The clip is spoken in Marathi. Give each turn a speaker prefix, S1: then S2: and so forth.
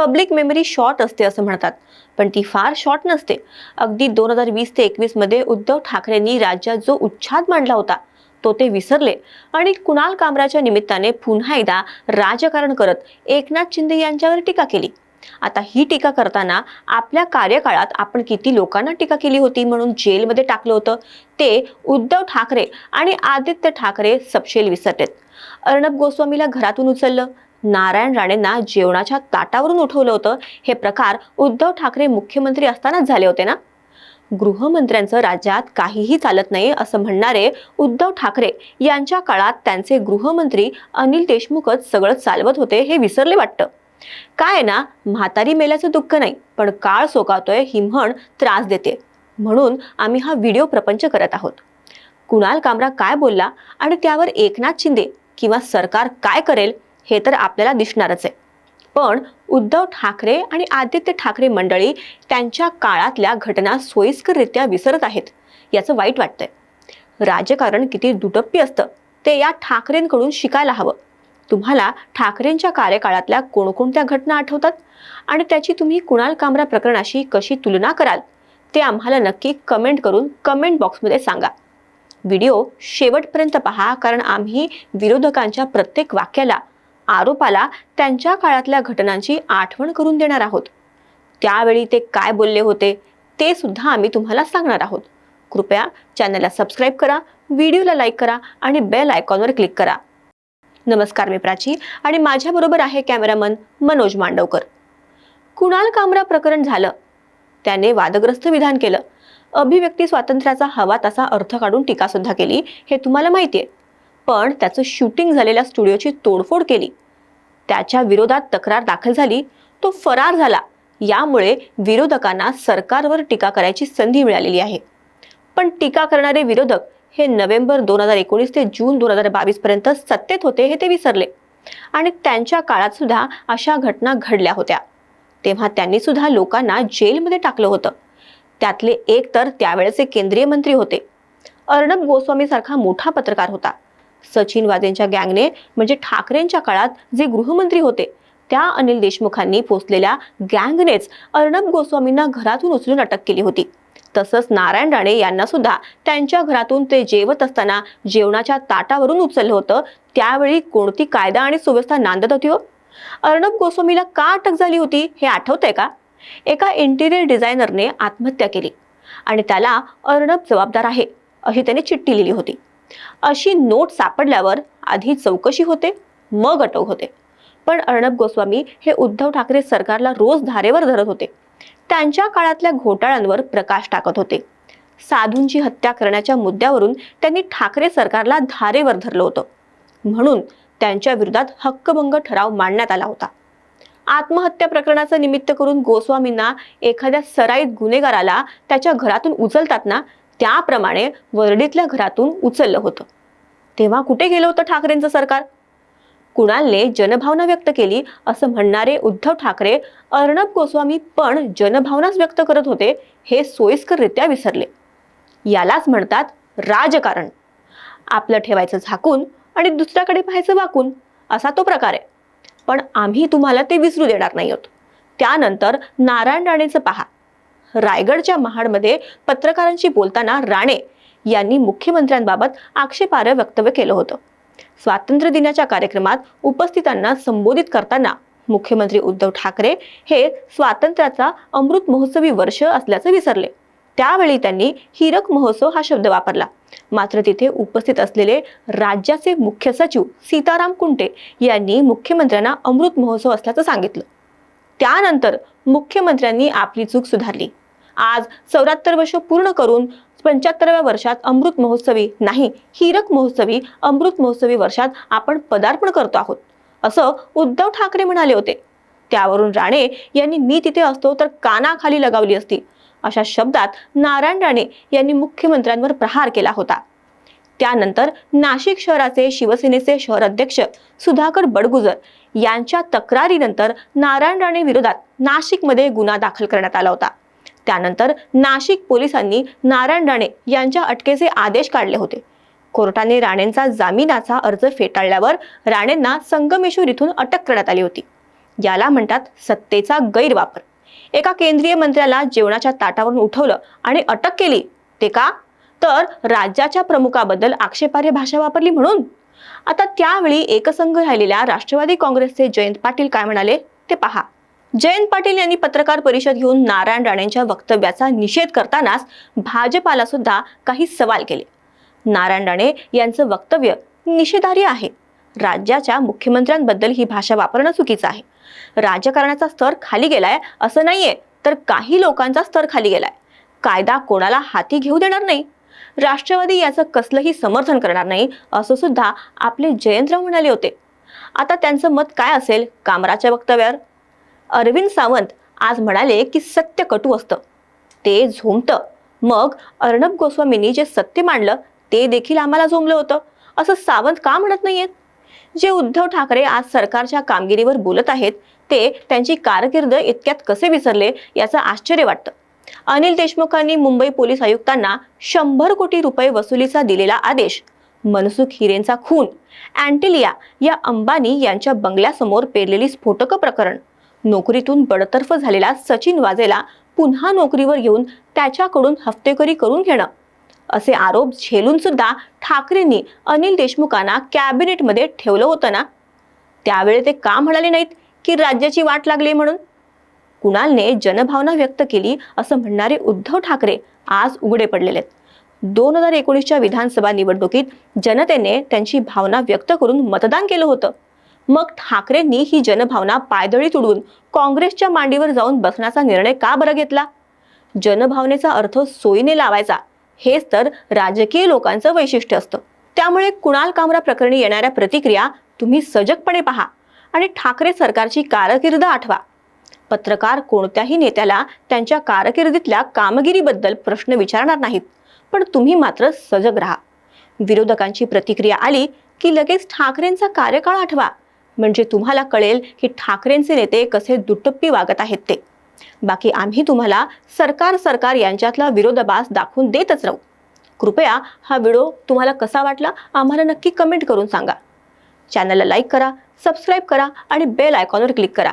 S1: पब्लिक मेमरी शॉर्ट असते असं म्हणतात. पण ती फार शॉर्ट नसते. अगदी दोन हजार वीस ते एकवीसमध्ये उद्धव ठाकरेंनी राज्यात जो उच्छाद मांडला होता तो ते विसरले आणि कुणाल कामराच्या निमित्ताने पुन्हा एकदा राजकारण करत एकनाथ शिंदे यांच्यावर टीका केली. आता ही टीका करताना आपल्या कार्यकाळात आपण किती लोकांना टीका केली होती म्हणून जेलमध्ये टाकलं होतं ते उद्धव ठाकरे आणि आदित्य ठाकरे सपशेल विसरलेत. अर्णब गोस्वामीला घरातून उचललं नारायण राणेंना जेवणाच्या ताटावरून उठवलं होतं. हे प्रकार उद्धव ठाकरे मुख्यमंत्री असतानाच झाले होते ना? गृहमंत्र्यांचं राज्यात काहीही चालत नाही असं म्हणणारे उद्धव ठाकरे यांच्या काळात त्यांचे गृहमंत्री अनिल देशमुखच सगळं चालवत होते हे विसरले वाटतं. काय आहे ना म्हातारी मेल्याचं दुःख नाही पण काळ सोकावतोय ही म्हण त्रास देते. म्हणून आम्ही हा व्हिडिओ प्रपंच करत आहोत. कुणाल कामरा काय बोलला आणि त्यावर एकनाथ शिंदे किंवा सरकार काय करेल? हे तर आपल्याला दिसणारच आहे. पण उद्धव ठाकरे आणि आदित्य ठाकरे मंडळी त्यांच्या काळातल्या घटना सोयीस्कररित्या विसरत आहेत याचं वाईट वाटतंय. राजकारण किती दुटप्पी असतं ते या ठाकरेंकडून शिकायला हवं. तुम्हाला ठाकरेंच्या कार्यकाळातल्या कोणकोणत्या घटना आठवतात? आणि त्याची तुम्ही कुणाल कामरा प्रकरणाशी कशी तुलना कराल ते आम्हाला नक्की कमेंट करून कमेंट बॉक्समध्ये सांगा. व्हिडिओ शेवटपर्यंत पहा कारण आम्ही विरोधकांच्या प्रत्येक वाक्याला आरोपाला त्यांच्या काळातल्या घटनांची आठवण करून देणार आहोत. त्यावेळी ते काय बोलले होते ते सुद्धा आम्ही तुम्हाला सांगणार आहोत. कृपया चॅनलला सबस्क्राईब करा व्हिडिओला लाईक करा आणि बेल आयकॉनवर क्लिक करा. नमस्कार मी प्राची आणि माझ्याबरोबर आहे कॅमेरामन मनोज मांडवकर. कुणाल कामरा प्रकरण झालं. त्याने वादग्रस्त विधान केलं. अभिव्यक्ती स्वातंत्र्याचा हवा तसा अर्थ काढून टीका सुद्धा केली हे तुम्हाला माहितीये पण त्याचं शूटिंग झालेल्या स्टुडिओची तोडफोड केली. त्याच्या विरोधात तक्रार दाखल झाली तो फरार झाला. यामुळे विरोधकांना सरकारवर टीका करायची संधी मिळालेली आहे. पण टीका करणारे विरोधक हे नोव्हेंबर दोन हजार एकोणीस ते जून दोन हजार बावीस पर्यंत सत्तेत होते हे ते विसरले. आणि त्यांच्या काळात सुद्धा अशा घटना घडल्या होत्या. तेव्हा त्यांनी सुद्धा लोकांना जेलमध्ये टाकलं होतं. त्यातले एक तर त्यावेळेचे केंद्रीय मंत्री होते. अर्णब गोस्वामी सारखा मोठा पत्रकार होता. सचिन वाजेंच्या गँगने म्हणजे ठाकरेंच्या काळात जे गृहमंत्री होते त्या अनिल देशमुखांनी पोचलेल्या गँगनेच अर्णब गोस्वामींना घरातून उचलून अटक केली होती. तसंच नारायण राणे यांना सुद्धा त्यांच्या घरातून ते जेवत असताना जेवणाच्या ताटावरून उचललं होतं. त्यावेळी कोणती कायदा आणि सुव्यवस्था नांदत होती हो? अर्णब गोस्वामीला का अटक झाली होती हे आठवतंय का? एका इंटिरियर डिझायनरने आत्महत्या केली आणि त्याला अर्णब जबाबदार आहे अशी त्याने चिठ्ठी लिहिली होती. अशी नोट सापडल्यावर आधी चौकशी होते मग अटक होते. पण अर्णब गोस्वामी हे उद्धव ठाकरे सरकारला रोज धारेवर धरत होते. त्यांच्या काळातल्या घोटाळ्यांवर प्रकाश टाकत होते. साधूंची हत्या करण्याच्या मुद्द्यावरून त्यांनी ठाकरे सरकारला धारेवर धरलं होतं. म्हणून त्यांच्या विरोधात हक्कभंग ठराव मांडण्यात आला होता. आत्महत्या प्रकरणाचं निमित्त करून गोस्वामींना एखाद्या सराईत गुन्हेगाराला त्याच्या घरातून उचलतात ना त्याप्रमाणे वर्डीतल्या घरातून उचललं होतं. तेव्हा कुठे गेलं होतं ठाकरेंचं सरकार? कुणालने जनभावना व्यक्त केली असं म्हणणारे उद्धव ठाकरे अर्णब गोस्वामी पण जनभावनाच व्यक्त करत होते हे सोयीस्कररित्या विसरले. यालाच म्हणतात राजकारण. आपलं ठेवायचं झाकून आणि दुसऱ्याकडे पाहायचं वाकून असा तो प्रकार आहे. पण आम्ही तुम्हाला ते विसरू देणार नाही आहोत. त्यानंतर नारायण राणेचं पहा. रायगडच्या महाडमध्ये पत्रकारांशी बोलताना राणे यांनी मुख्यमंत्र्यांबाबत आक्षेपार्ह वक्तव्य केलं होतं. स्वातंत्र्य दिनाच्या कार्यक्रमात उपस्थितांना संबोधित करताना मुख्यमंत्री उद्धव ठाकरे हे स्वातंत्र्याचा अमृत महोत्सवी वर्ष असल्याचं विसरले. त्यावेळी त्यांनी हिरक महोत्सव हा शब्द वापरला. मात्र तिथे उपस्थित असलेले राज्याचे मुख्य सचिव सीताराम कुंटे यांनी मुख्यमंत्र्यांना अमृत महोत्सव असल्याचं सांगितलं. त्यानंतर मुख्यमंत्र्यांनी आपली चूक सुधारली. आज चौऱ्याहत्तर वर्ष पूर्ण करून पंच्याहत्तराव्या वर्षात अमृत महोत्सवी नाही हिरक महोत्सवी अमृत महोत्सवी वर्षात आपण पदार्पण करतो आहोत असं उद्धव ठाकरे म्हणाले होते. त्यावरून राणे यांनी मी तिथे असतो तर कानाखाली लगावली असती अशा शब्दात नारायण राणे यांनी मुख्यमंत्र्यांवर प्रहार केला होता. त्यानंतर नाशिक शहराचे शिवसेनेचे शहर अध्यक्ष सुधाकर बडगुजर यांच्या तक्रारीनंतर नारायण राणे विरोधात नाशिकमध्ये गुन्हा दाखल करण्यात आला होता. त्यानंतर नाशिक पोलिसांनी नारायण राणे यांच्या अटकेचे आदेश काढले होते. कोर्टाने राणेंचा जामिनाचा अर्ज फेटाळल्यावर राणेंना संगमेश्वर इथून अटक करण्यात आली होती. याला म्हणतात सत्तेचा गैरवापर. एका केंद्रीय मंत्र्याला जेवणाच्या ताटावरून उठवलं आणि अटक केली ते का? तर राज्याच्या प्रमुखाबद्दल आक्षेपार्ह भाषा वापरली म्हणून? आता त्यावेळी एकसंघ राहिलेल्या राष्ट्रवादी काँग्रेसचे जयंत पाटील काय म्हणाले ते पहा. जयंत पाटील यांनी पत्रकार परिषद घेऊन नारायण राणेंच्या वक्तव्याचा निषेध करतानाच भाजपाला सुद्धा काही सवाल केले. नारायण राणे यांचं वक्तव्य निषेधार्ह आहे. राज्याच्या मुख्यमंत्र्यांबद्दल ही भाषा वापरणं चुकीचं आहे. राजकारणाचा स्तर खाली गेलाय असं नाहीये तर काही लोकांचा स्तर खाली गेलाय. कायदा कोणाला हाती घेऊ देणार नाही? राष्ट्रवादी याचं कसलंही समर्थन करणार नाही असं सुद्धा आपले जयंतराव म्हणाले होते. आता त्यांचं मत काय असेल? कामराच्या वक्तव्यावर? अरविंद सावंत आज म्हणाले की सत्य कटू असतं. ते झोमतं मग अर्णब गोस्वामींनी जे सत्य मांडलं ते देखील आम्हाला झोमलं होतं. असं सावंत का म्हणत नाहीयेत? जे उद्धव ठाकरे आज सरकारच्या कामगिरीवर बोलत आहेत ते त्यांची कारकीर्द इतक्यात कसे विसरले याचं आश्चर्य वाटतं. अनिल देशमुखांनी मुंबई पोलीस आयुक्तांना शंभर कोटी रुपये वसुलीचा दिलेला आदेश मनसुख हिरेंचा खून अँटिलिया या अंबानी यांच्या बंगल्यासमोर पेरलेली स्फोटक प्रकरण नोकरीतून बडतर्फ झालेला सचिन वाजेला पुन्हा नोकरीवर घेऊन त्याच्याकडून हफ्तेकरी करून घेणं असे आरोप झेलून सुद्धा ठाकरेंनी अनिल देशमुखांना कॅबिनेटमध्ये ठेवलं होतं ना? त्यावेळी ते का म्हणाले नाहीत की राज्याची वाट लागली म्हणून? कुणालने जनभावना व्यक्त केली असं म्हणणारे उद्धव ठाकरे आज उघडे पडलेले आहेत दोन हजार एकोणीसच्या विधानसभा निवडणुकीत जनतेने त्यांची भावना व्यक्त करून मतदान केलं होतं. मग ठाकरेंनी ही जनभावना पायदळी तुडवून काँग्रेसच्या मांडीवर जाऊन बसण्याचा निर्णय का बरं घेतला? जनभावनेचा अर्थ सोयीने लावायचा हेच तर राजकीय लोकांचं वैशिष्ट्य असतं. त्यामुळे कुणाल कामरा प्रकरणी येणाऱ्या प्रतिक्रिया तुम्ही सजगपणे पहा आणि ठाकरे सरकारची कारकीर्द आठवा. पत्रकार कोणत्याही नेत्याला त्यांच्या कारकिर्दीतल्या कामगिरीबद्दल प्रश्न विचारणार नाहीत. पण तुम्ही मात्र सजग राहा. विरोधकांची प्रतिक्रिया आली की लगेच ठाकरेंचा कार्यकाळ आठवा. म्हणजे तुम्हाला कळेल की ठाकरेंचे नेते कसे दुटप्पी वागत आहेत ते. बाकी आम्ही तुम्हाला सरकार सरकार यांच्यातला विरोधाभास दाखवून देतच राहू. कृपया हा व्हिडिओ तुम्हाला कसा वाटला आम्हाला नक्की कमेंट करून सांगा. चॅनलला लाईक करा सबस्क्राईब करा आणि बेल आयकॉनवर क्लिक करा.